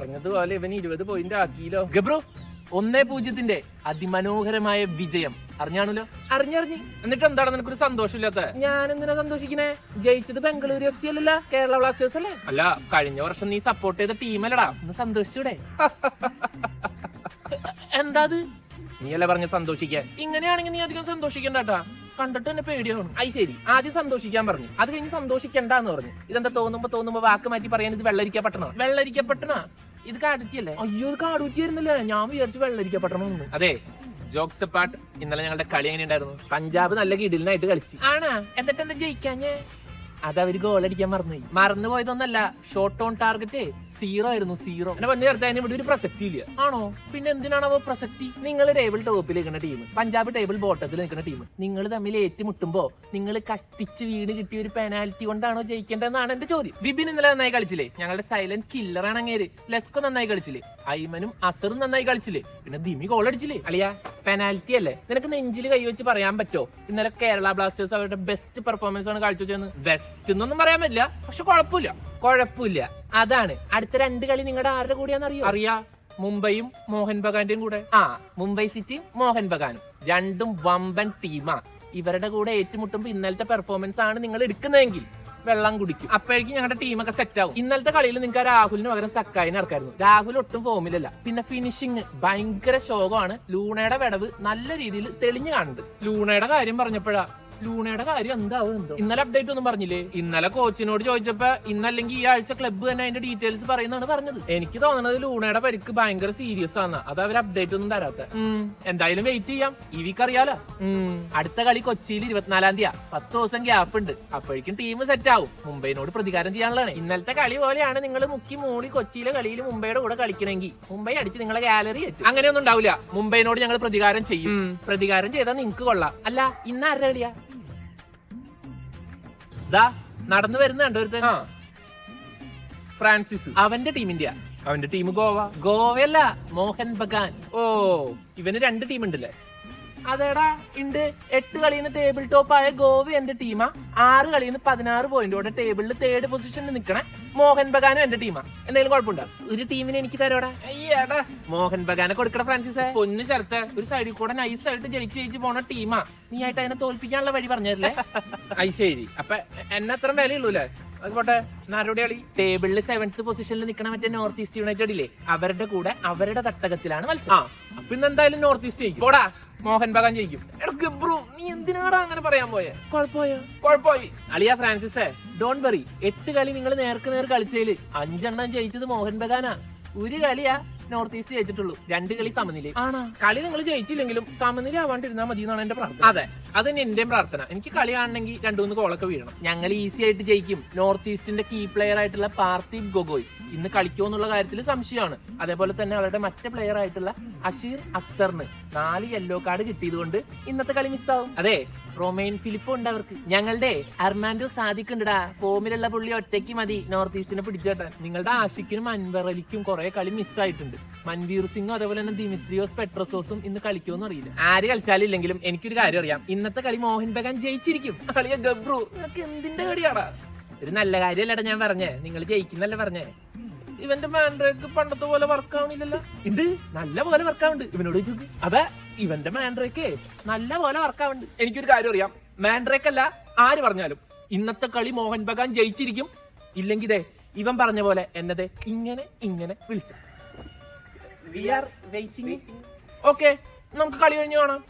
പറഞ്ഞതുപോലെ ഇവൻ ഇരുപത് പോയിന്റ് ആക്കിയില്ലോ. ഗബ്രു ഒന്നേ പൂജ്യത്തിന്റെ അതിമനോഹരമായ വിജയം. അറിഞ്ഞാണല്ലോ? അറിഞ്ഞറിഞ്ഞ്. എന്നിട്ട് എന്താണ് നിനക്കൊരു സന്തോഷമില്ലാത്ത? ഞാൻ എന്തിനാ സന്തോഷിക്കണേ? ജയിച്ചത് ബംഗളൂരു എഫ് സി അല്ലല്ല കേരള ബ്ലാസ്റ്റേഴ്സ് അല്ലേ? അല്ല കഴിഞ്ഞ വർഷം നീ സപ്പോർട്ട് ചെയ്ത ടീമല്ലടാ ഒന്ന് സന്തോഷിച്ചൂടെ? എന്താ അത്? നീയല്ലേ പറഞ്ഞ സന്തോഷിക്കാൻ? ഇങ്ങനെയാണെങ്കിൽ നീ അധികം സന്തോഷിക്കണ്ടാട്ടാ. കണ്ടിട്ട് തന്നെ പേടിയാണ് അത് ശരി. ആദ്യം സന്തോഷിക്കാൻ പറഞ്ഞു. അത് കഴിഞ്ഞ് സന്തോഷിക്കണ്ടെന്ന് പറഞ്ഞു. ഇതെന്താ തോന്നുമ്പോ തോന്നുമ്പോ വാക്ക് മാറ്റി പറയാൻ ഇത് വെള്ളരിക്കപ്പെട്ടണോ വെള്ളരിക്കപ്പെട്ടണ ഇത് കാടുത്തിയല്ലേ അയ്യോ ഇത് കാടുത്തിയായിരുന്നല്ലേ ഞാൻ വിചാരിച്ചു വെള്ളരിക്കപ്പെട്ടണം അതെ ജോക്സ് പാട്ട് ഇന്നലെ ഞങ്ങളുടെ കളി എങ്ങനെയുണ്ടായിരുന്നു? പഞ്ചാബ് നല്ല കിടിലിനായിട്ട് കളിച്ചു. ആണ്. എന്നിട്ട് എന്താ ജയിക്കാഞ്ഞേ? അത് അവർ ഗോൾ അടിക്കാൻ മറന്നുപോയി. മറന്നു പോയതൊന്നല്ല ഷോർട്ട് ഓൺ ടാർഗറ്റ് സീറോ ആയിരുന്നു സീറോ എന്നെ പറഞ്ഞു ചേർത്താൻ ഇവിടെ ഒരു പ്രസക്തി ഇല്ല. ആണോ? പിന്നെ എന്തിനാണ് അവ പ്രസക്തി? നിങ്ങൾ ടേബിൾ ടോപ്പിൽ നിൽക്കുന്ന ടീം പഞ്ചാബ് ടേബിൾ ബോട്ടത്തിൽ നിൽക്കുന്ന ടീം നിങ്ങൾ തമ്മിൽ ഏറ്റുമുട്ടുമ്പോ നിങ്ങൾ കഷ്ടിച്ച് വീട് കിട്ടിയ ഒരു പെനാൽറ്റി കൊണ്ടാണോ ജയിക്കേണ്ടതെന്നാണ് എന്റെ ചോദ്യം. ബിബിൻ ഇന്നലെ നന്നായി കളിച്ചില്ലേ? ഞങ്ങളുടെ സൈലന്റ് കില്ലറാണ് അങ്ങേര് ലെസ്കോ നന്നായി കളിച്ചില്ലേ? ഐമനും അസറും നന്നായി കളിച്ചില്ലേ? പിന്നെ ദിമി ഗോൾ അടിച്ചില്ലേ? അളിയ പെനാൽറ്റി അല്ലേ? നിനക്ക് നെഞ്ചിൽ കൈവച്ച് പറയാൻ പറ്റോ ഇന്നലെ കേരള ബ്ലാസ്റ്റേഴ്സ് അവരുടെ ബെസ്റ്റ് പെർഫോമൻസ് ആണ് കളിച്ചു വെച്ചത് ബെസ്റ്റ് എന്നൊന്നും പറയാൻ പറ്റില്ല പക്ഷെ കുഴപ്പമില്ല. കുഴപ്പമില്ല. അതാണ്. അടുത്ത രണ്ട് കളി നിങ്ങളുടെ ആരുടെ കൂടിയാന്ന് അറിയോ? അറിയാ മുംബൈയും മോഹൻ ബഗാന്റെയും കൂടെ. ആ മുംബൈ സിറ്റിയും മോഹൻ ബഗാനും. രണ്ടും വമ്പൻ ടീമാ ഇവരുടെ കൂടെ ഏറ്റുമുട്ടുമ്പോ ഇന്നലത്തെ പെർഫോമൻസ് ആണ് നിങ്ങൾ എടുക്കുന്നതെങ്കിൽ. വെള്ളം കുടിക്കും. അപ്പോഴേക്കും ഞങ്ങളുടെ ടീമൊക്കെ സെറ്റ് ആവും. ഇന്നലത്തെ കളിയിൽ നിങ്ങൾക്ക് രാഹുലിന് പകരം സക്കായിനെ ഇറക്കായിരുന്നു. രാഹുൽ ഒട്ടും ഫോമിലല്ല പിന്നെ ഫിനിഷിങ് ഭയങ്കര ശോകമാണ്. ലൂണയുടെ വിടവ് നല്ല രീതിയിൽ തെളിഞ്ഞു കാണുന്നുണ്ട്. ലൂണയുടെ കാര്യം പറഞ്ഞപ്പോഴാ ലൂണയുടെ കാര്യം എന്താവും എന്തോ? ഇന്നലെ അപ്ഡേറ്റ് ഒന്നും പറഞ്ഞില്ലേ? ഇന്നലെ കോച്ചിനോട് ചോദിച്ചപ്പോ ഇന്നല്ലെങ്കിൽ ഈ ആഴ്ച ക്ലബ്ബ് തന്നെ അതിന്റെ ഡീറ്റെയിൽസ് പറയുന്നതാണ് പറഞ്ഞത്. എനിക്ക് തോന്നുന്നത് ലൂണയുടെ പരിക്ക് ഭയങ്കര സീരിയസ് ആണ് അത് അവർ അപ്ഡേറ്റ് ഒന്നും തരാത്ത. എന്തായാലും വെയിറ്റ് ചെയ്യാം. ഈ വീക്ക് അറിയാലോ അടുത്ത കളി കൊച്ചിയിൽ ഇരുപത്തിനാലാം തീയതി പത്ത് ദിവസം ഗ്യാപ്പ് ഉണ്ട്. അപ്പോഴേക്കും ടീം സെറ്റ് ആവും. മുംബൈനോട് പ്രതികാരം ചെയ്യാനുള്ളതാണ്. ഇന്നലത്തെ കളി പോലെയാണ് നിങ്ങൾ മുക്കി മൂടി കൊച്ചിയിലെ കളിയിൽ മുംബൈയുടെ കൂടെ കളിക്കണമെങ്കിൽ മുംബൈ അടിച്ച് നിങ്ങളെ ഗാലറി എത്തും അങ്ങനെയൊന്നും ഉണ്ടാവില്ല. മുംബൈനോട് ഞങ്ങൾ പ്രതികാരം ചെയ്യും. പ്രതികാരം ചെയ്താൽ നിങ്ങൾക്ക് കൊള്ളാം. അല്ല ഇന്ന് ആരുടെ കളിയാ? ദാ നടന്നു വരുന്ന ഒരു ഫ്രാൻസിസ്. അവന്റെ ടീം ഇന്ത്യ. അവന്റെ ടീം ഗോവ. ഗോവയല്ല മോഹൻ ബഗാൻ. ഓ ഇവന് രണ്ട് ടീം ഉണ്ടല്ലേ? അതേടാ ഉണ്ട് എട്ട് കളിയിൽ നിന്ന് ടേബിൾ ടോപ്പ് ആയ ഗോവ എന്റെ ടീമാ ആറ് കളിയിൽ നിന്ന് പതിനാറ് പോയിന്റോടെ ടേബിളിൽ തേർഡ് പൊസിഷനിൽ നിൽക്കണേ മോഹൻ ബഗാനും എന്റെ ടീമാ എന്തെങ്കിലും കുഴപ്പമുണ്ടോ? ഒരു ടീമിന് എനിക്ക് തരോടാ അയ്യടാ. മോഹൻ ബഗാനെ കൊടുക്കണ ഫ്രാൻസിസ്. പൊന്നു ശരത്ത് ഒരു സൈഡിൽ കൂടെ നൈസ് ആയിട്ട് ജയിച്ച് ജയിച്ച് പോണ ടീമാ നീ ആയിട്ട് അതിനെ തോൽപ്പിക്കാനുള്ള വഴി പറഞ്ഞല്ലേ അത് ശരി. അപ്പൊ എന്നെ അത്ര വിലയുള്ളൂല്ലേ? ടേബിളിൽ പോട്ടെ ആരുടെ കളി ടേബിളിൽ സെവൻത്ത് പൊസിഷനിൽ നിൽക്കണ മറ്റേ നോർത്ത് ഈസ്റ്റ് യുണൈറ്റഡ് ഇല്ലേ? അവരുടെ കൂടെ അവരുടെ തട്ടകത്തിലാണ് മത്സരം. അപ്പൊ ഇന്ന് എന്തായാലും നോർത്ത് ഈസ്റ്റ് ജയിക്കും. പോടാ. മോഹൻ ബഗാൻ ജയിക്കും. എടാ ഗബ്രു നീ എന്തിനാടാ അങ്ങനെ പറയാൻ പോയെ? കുഴപ്പമായോ കുഴപ്പമായി. അളിയ ഫ്രാൻസിസേ ഡോൺ വെറി എട്ട് കളി നിങ്ങൾ നേർക്ക് നേർ കളിച്ചതിൽ അഞ്ചെണ്ണം ജയിച്ചത് മോഹൻ ബഗാനാ. ഒരു കളിയാ നോർത്ത് ഈസ്റ്റ് ജയിച്ചിട്ടുള്ളൂ. രണ്ട് കളി സമനില ആണോ? കളി നിങ്ങൾ ജയിച്ചില്ലെങ്കിലും സമനില ആവാണ്ടിരുന്നാ മതി എന്നാണ് എന്റെ പ്രാർത്ഥന. അതെ. അത് തന്നെ എന്റെയും പ്രാർത്ഥന. എനിക്ക് കളി കാണണമെങ്കിൽ രണ്ടു മൂന്ന് കോളൊക്കെ വീഴണം. ഞങ്ങൾ ഈസി ആയിട്ട് ജയിക്കും. നോർത്ത് ഈസ്റ്റിന്റെ കീ പ്ലെയർ ആയിട്ടുള്ള പാർത്ഥിബ് ഗൊഗോയ്. ഇന്ന് കളിക്കുമോ എന്നുള്ള കാര്യത്തിൽ സംശയമാണ്. അതേപോലെ തന്നെ അവരുടെ മറ്റേ പ്ലെയർ ആയിട്ടുള്ള അഷീർ അക്തറിന് നാല് യെല്ലോ കാർഡ് കിട്ടിയതുകൊണ്ട് ഇന്നത്തെ കളി മിസ്സാവും അതെ റൊമൈൻ ഫിലിപ്പോ ഉണ്ട് അവർക്ക്. ഞങ്ങളുടെ അർമാൻഡോ സാധിക്കുണ്ടടാ ഫോമിലുള്ള പുള്ളി ഒറ്റയ്ക്ക് മതി. നോർത്ത് ഈസ്റ്റിനെ പിടിച്ചേട്ടാൻ നിങ്ങളുടെ ആഷിക്കിനും അൻവറലിക്കും കുറെ കളി മിസ്സായിട്ടുണ്ട് മൻവീർ സിംഗും അതേപോലെ തന്നെ ദിമിത്രിയോസ് പെട്രോസോസും ഇന്ന് കളിക്കുമെന്ന് അറിയില്ല. ആര് കളിച്ചാലില്ലെങ്കിലും എനിക്കൊരു കാര്യം അറിയാം. ഇന്നത്തെ കളി മോഹൻ ബഗാൻ ജയിച്ചിരിക്കും. കളിയ ഗബ്രു. നിനക്ക് എന്തിന്റെ കളിയാടാ? ഒരു നല്ല കാര്യമല്ലടാ ഞാൻ പറഞ്ഞേ. നിങ്ങൾ ജയിക്കുന്നല്ലേ പറഞ്ഞേ. ഇവന്റെ മാൻഡ്രേക്ക് പണ്ടത്തെ പോലെ വർക്ക് ആവണില്ലല്ലോ. ഇണ്ട് നല്ല പോലെ വർക്ക് ആവുന്നുണ്ട് ഇവനോട് ചോദിച്ചു അതെ ഇവന്റെ മാൻഡ്രേക്ക് നല്ല പോലെ വർക്ക് ആവുന്നുണ്ട് എനിക്കൊരു കാര്യം അറിയാം. മാൻഡ്രേക്ക് അല്ല ആര് പറഞ്ഞാലും. ഇന്നത്തെ കളി മോഹൻ ബഗാൻ ജയിച്ചിരിക്കും. ഇല്ലെങ്കിൽ ഇവൻ പറഞ്ഞ പോലെ എന്നതെ ഇങ്ങനെ ഇങ്ങനെ വിളിച്ചു. വി ആർ വെയിറ്റിംഗ് ഓക്കെ നമുക്ക് കളി കഴിഞ്ഞ് കാണാം.